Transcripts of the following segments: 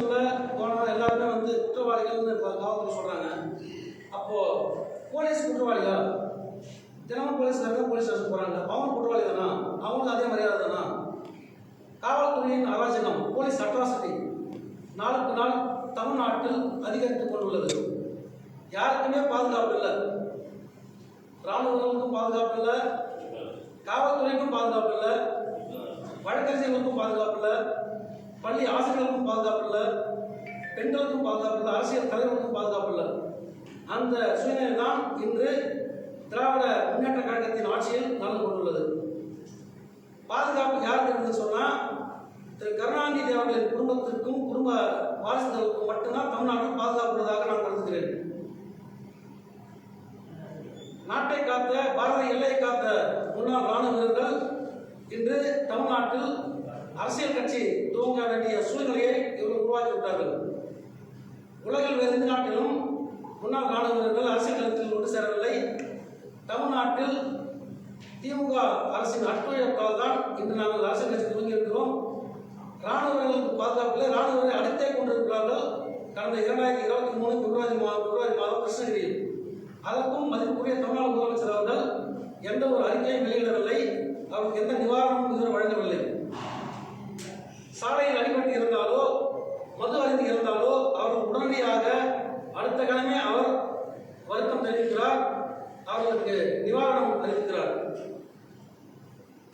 உள்ள போன எல்லாருமே வந்து குற்றவாளிகள்னு இப்போ காவல்துறை சொல்கிறாங்க அப்போது போலீஸ் குற்றவாளிகள்? தினமும் போலீஸ் தான் போலீஸ் ஸ்டேஷன் போகிறாங்க அவங்க குற்றவாளி தானா அவங்களுக்கு அதே மரியாதை தானா? காவல்துறையின் அராஜகம் போலீஸ் அட்ராசிட்டி நாளுக்கு நாள் தமிழ்நாட்டில் அதிகரித்துக் கொண்டுள்ளது. யாருக்குமே பாதுகாப்பு இல்லை. இராணுவங்களுக்கும் பாதுகாப்பு இல்லை. காவல்துறைக்கும் பாதுகாப்பு இல்லை. வழக்கறிஞர்களுக்கும் பாதுகாப்பு இல்லை. பள்ளி ஆசிரியர்களுக்கும் பாதுகாப்பு இல்லை பெண்களுக்கும் பாதுகாப்பு இல்லை அரசியல் தலைவர்களுக்கும் பாதுகாப்பு இல்லை அந்த சூழ்நிலை தான் இன்று திராவிட முன்னேற்ற கழகத்தின் ஆட்சியில் நடந்து கொண்டுள்ளது. பாதுகாப்பு யாருக்கு என்று சொன்னால் திரு கருணாநிதி அவர்களின் குடும்பத்திற்கும் குடும்ப வாரிசுகளுக்கும் மட்டும்தான் தமிழ்நாட்டில் பாதுகாப்பு உள்ளதாக நான் கருதுகிறேன். நாட்டை காத்த பாரத எல்லையை காத்த முன்னாள் ராணுவ வீரர்கள் இன்று தமிழ்நாட்டில் அரசியல் கட்சி துவங்க வேண்டிய சூழ்நிலையை இவர்கள் உருவாக்கி விட்டார்கள் உலகில் வேறு எந்த நாட்டிலும் முன்னாள் ராணுவ வீரர்கள் அரசியல் களத்தில் கொண்டு சேரவில்லை. தமிழ்நாட்டில் திமுக அரசின் அட்டுழைப்பால் தான் இன்று நாங்கள் அரசியல் கட்சி துவங்கியிருக்கிறோம் இருக்கிறோம். பாதுகாப்பில் இராணுவரை அடுத்தே அடித்தே கொண்டிருக்கிறார்கள். கடந்த இரண்டாயிரத்தி இருபத்தி மூணு பிப்ரவரி மாதம் பிப்ரவரி மாதம் கிருஷ்ணகிரியில். அதற்கும் மதிப்புக்குரிய தமிழ்நாடு முதலமைச்சர் அவர்கள் எந்த ஒரு அறிக்கையும் வெளியிடவில்லை. அவருக்கு எந்த நிவாரணமும் இதுவரை வழங்கவில்லை. சாலையில் அடிபட்டு இருந்தாலோ மது அருந்தி இருந்தாலோ அவர் உடனடியாக அடுத்த கிழமை அவர் வருத்தம் தெரிவிக்கிறார் அவர்களுக்கு நிவாரணம் அறிவிக்கிறார்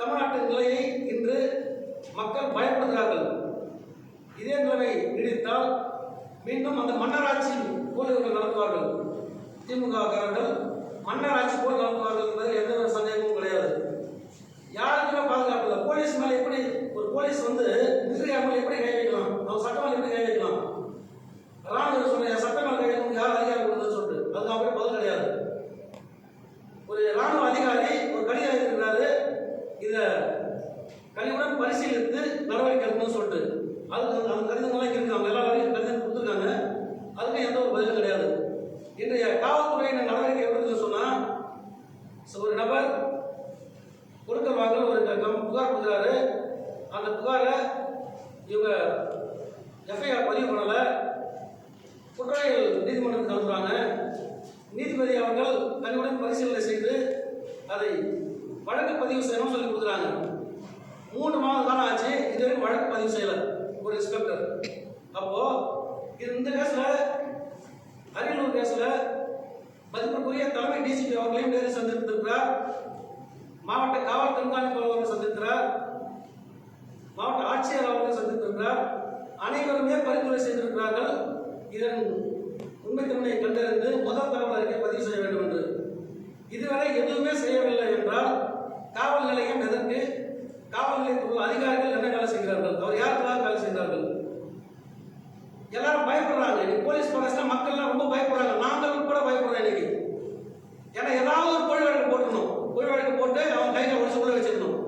தமிழ்நாட்டு நிலையை இன்று மக்கள் பயப்படுகிறார்கள். இதே நிலைமை நீடித்தால் மீண்டும் அந்த மன்னராட்சி போல் இவர்கள் நடத்துவார்கள். திமுக மன்னராட்சி போல் நடத்துவார்கள் என்பதில் எந்த ஒரு சந்தேகமும் கிடையாது யாருக்குமே பாதுகாப்பு இல்லை போலீஸ் மேலே எப்படி ஒரு போலீஸ் வந்து மிலிட்டரி மேலே எப்படி கை வைக்கலாம் நம்ம சட்டம் மேலே எப்படி கை வைக்கலாம் ராணுவ சொல்ல சட்டம் மேலே கை வைக்கணும் யார் அதிகாரம் கொடுத்தது சொல்லிட்டு அதுக்கு அப்படியே பதில் கிடையாது ஒரு ராணுவ அதிகாரி ஒரு கடிதம் எழுதியிருக்கிறாரு இதை கனிவுடன் பரிசீலித்து நடவடிக்கை எடுக்கணும்னு சொல்லிட்டு அதுக்கு அந்த கடிதங்கள்லாம் இருக்கு அவங்க எல்லா வரைக்கும் கடிதம் கொடுத்துருக்காங்க. அதுக்கு எந்த ஒரு பதிலும் கிடையாது. இன்றைய காவல்துறையின் நடவடிக்கை எப்படி சொன்னால் சொன்னா ஒரு நபர் கொடுக்கல் வாங்கல் ஒரு புகார் கொடுக்குறாரு. அந்த புகாரை இவங்க எஃப்ஐஆர் பதிவு பண்ணலை. குற்றவாளிகள் நீதிமன்றத்துக்கு அனுப்புறாங்க. நீதிபதி அவர்கள் கனிவுடன் பரிசீலனை செய்து அதை வழக்கு பதிவு செய்யணும்னு சொல்லி கொடுக்குறாங்க. மூணு மாதம் தானே ஆச்சு இது வரைக்கும் வழக்கு பதிவு செய்யல ஒரு இன்ஸ்பெக்டர் அப்போ இது இந்த கேஸ்ல அரியலூர் கேஸ்ல மதிப்புக்குரிய தலைமை டிசிபி அவர்களையும் நேரில் சந்தித்திருக்கிறார். மாவட்ட காவல் கண்காணிப்பாளர் அவர்கள் சந்தித்திருக்கிறார். மாவட்ட ஆட்சியர் அவர்கள் சந்தித்திருக்கிறார். அனைவருமே பரிந்துரை செய்திருக்கிறார்கள். இதன் உண்மைத்தன்மையை கண்டறிந்து முதல் தகவல் அறிக்கை பதிவு செய்ய வேண்டும் என்று. இதுவரை எதுவுமே செய்ய என்றால் காவல் நிலையம் எதற்கு காவல் நிலையத்தில் உள்ள அதிகாரிகள் என்ன வேலை செய்கிறார்கள் அவர் யாருக்கெல்லாம் வேலை செய்கிறார்கள் எல்லாரும் பயப்படுறாங்க இன்னைக்கு போலீஸ் பரஸ்ல மக்கள் எல்லாம் ரொம்ப பயப்படுறாங்க நாங்களும் கூட பயப்படுறோம் இன்னைக்கு ஏன்னா ஏதாவது ஒரு பொழி வழக்கு போட்டுணும் பொழி வழக்கு போட்டு அவன் கையில ஒடிச்சு கூட வச்சிடணும்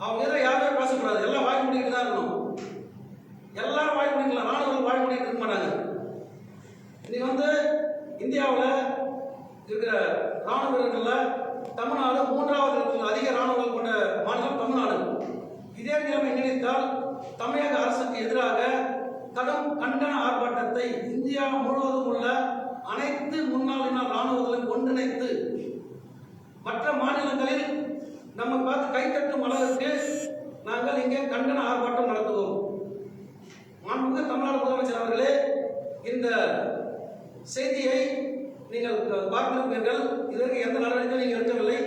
அவங்க எதிராக யாருமே பேசக்கூடாது எல்லாம் வாய் முடிக்கிட்டு தான் இருக்கணும் எல்லாரும் வாய் முடிக்கலாம் ராணுவம் வாய் முடிக்கிட்டு இருக்க மாட்டாங்க இன்னைக்கு வந்து இந்தியாவில் இருக்கிற ராணுவ வீரர்களில் தமிழ்நாடு மூன்றாவது இடத்தில் அதிக ராணுவங்கள் கொண்ட மாநிலம் தமிழ்நாடு. இதே நிலைமை நீடித்தால் தமிழக அரசுக்கு எதிராக கடும் கண்டன ஆர்ப்பாட்டத்தை இந்தியா முழுவதும் உள்ள அனைத்து முன்னாள் இன ஒன்றிணைத்து மற்ற மாநிலங்களில் நம்ம பார்த்து கைத்தட்டும் அளவிற்கு நாங்கள் இங்கே கண்டன ஆர்ப்பாட்டம் நடத்துவோம். மாண்புமிகு தமிழ்நாடு முதலமைச்சர் அவர்களே இந்த செய்தியை நீங்கள் பார்த்திருப்பீர்கள். இதற்கு எந்த நடவடிக்கையும் நீங்கள் எடுக்கவில்லை.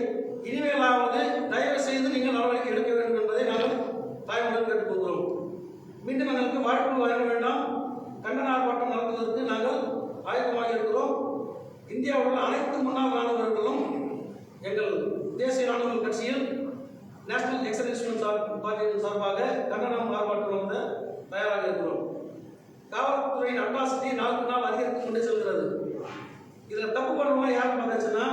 இனிமேலாவது தயவு செய்து நீங்கள் நடவடிக்கை எடுக்க வேண்டும் என்பதை நாங்கள் தாய்மொழியில் கேட்டுக்கொள்கிறோம். மீண்டும் எங்களுக்கு வாய்ப்பு வழங்க வேண்டாம். கண்டன ஆர்ப்பாட்டம் நடத்துவதற்கு நாங்கள் ஆயத்தமாக இருக்கிறோம். இந்தியாவில் உள்ள அனைத்து முன்னாள் ராணுவர்களும் எங்கள் தேசிய ராணுவ கட்சியில் நேஷனல் எக்ஸர்சைஸ் சார்பாக கண்டனம் ஆர்ப்பாட்டம் நடத்த தயாராக இருக்கிறோம். காவல்துறையின் அட்ராசிட்டி நாளுக்கு நாள் அதிகரித்து கொண்டு செல்கிறது. இதில் தப்பு பண்ணவங்க யாருக்கு பார்த்தாச்சுன்னா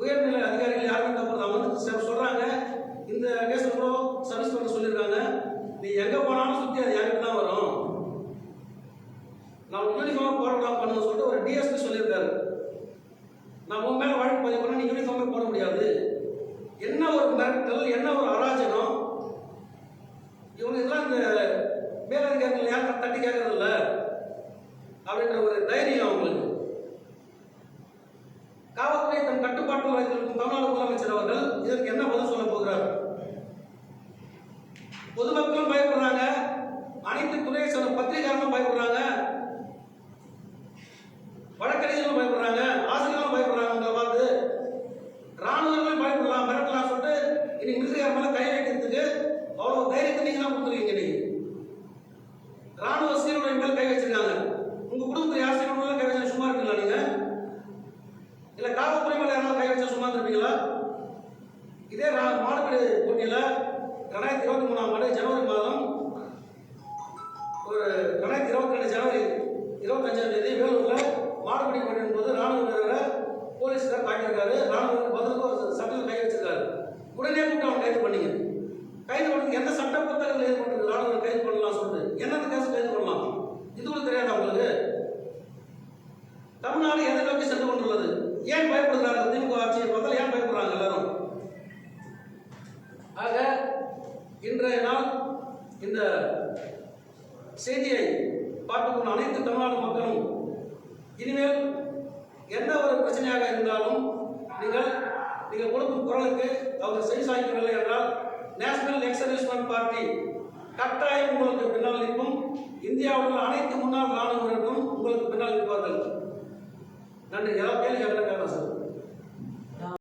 உயர்நிலை அதிகாரிகள் யாருமே தப்பு அவங்க சொல்கிறாங்க இந்த கேஸ்ல கூட சர்வீஸ் பண்ண சொல்லியிருக்காங்க. நீ எங்கே போனாலும் சுற்றி அது யாருக்கு தான் வரும். நான் யூனிஃபார்ம் போடலாம் பண்ணுன்னு சொல்லிட்டு ஒரு டிஎஸ்பி சொல்லியிருக்காரு. நான் உன் மேலே வழக்கு பதிவு பண்ணால் நீ யூனிஃபார்மே போட முடியாது. என்ன ஒரு மிரட்டல் என்ன ஒரு அராஜகம்? இவங்க இதெல்லாம் இந்த மேலதிகாரிகள் தட்டி கேட்கறது இல்லை அப்படின்ற ஒரு தைரியம் அவங்களுக்கு. காவல்துறை தன் கட்டுப்பாட்டில் வைத்திருக்கும் தமிழ்நாடு முதலமைச்சர் அவர்கள் இதற்கு என்ன பதில் சொல்ல போகிறார்? பொதுமக்களும் பயப்படுறாங்க. அனைத்து துறையை சேர்ந்த பத்திரிகையாளர்களும் பயப்படுறாங்க. வழக்கறிஞர்களும் பயப்படுறாங்க. ஆசிரியர்களும் பயப்படுறாங்க உங்களை பார்த்து ராணுவர்களும் பயப்படலாம் மிரட்டலாம் சொல்லிட்டு இன்னைக்கு மிலிட்டரியார் மேலே கை வைக்கிறதுக்கு அவ்வளோ தைரியத்தை நீங்கள் தான் கொடுத்துருக்கீங்க நீங்கள் ராணுவ சீருடை மேல் கை வச்சிருக்காங்க. உங்க குடும்பத்தில் யார் சீருடை கை வச்சா சும்மா இருக்கீங்களா நீங்க? இல்ல காவல்துறை மேல யாராவது கை வச்சா சும்மா இருப்பீங்களா இதே ரா- போட்டியில ரெண்டாயிரத்தி இருபத்தி மூணாம் ஆண்டு ஜனவரி மாதம் ஒரு ரெண்டாயிரத்தி இருபத்தி ரெண்டு ஜனவரி இருபத்தஞ்சாம் தேதி வேலூர்ல தமிழ்நாடு எதை நோக்கி சென்று கொண்டுள்ளது? ஏன் பயப்படுகிறார்கள்? திமுக ஆட்சியை பார்த்தால் ஏன் பயப்படுறாங்க எல்லாரும்? ஆக இன்றைய நாள் இந்த செய்தியை பார்த்துக்கொண்ட அனைத்து தமிழ்நாடு மக்களும் இனிமேல் எந்த ஒரு பிரச்சனையாக இருந்தாலும் நீங்கள் நீங்கள் கொடுக்கும் குரலுக்கு அவர் செவி சாய்க்கவில்லை என்றால் நேஷனல் எக்ஸர்விஸ்மெண்ட் பார்ட்டி கட்டாயம் உங்களுக்கு பின்னால் நிற்கும். இந்தியாவில் உள்ள அனைத்து முன்னாள் ராணுவர்களும் உங்களுக்கு பின்னால் நிற்பார்கள். దాంట్లో ఎలా పేలు ఎక్కడ కాదు అసలు?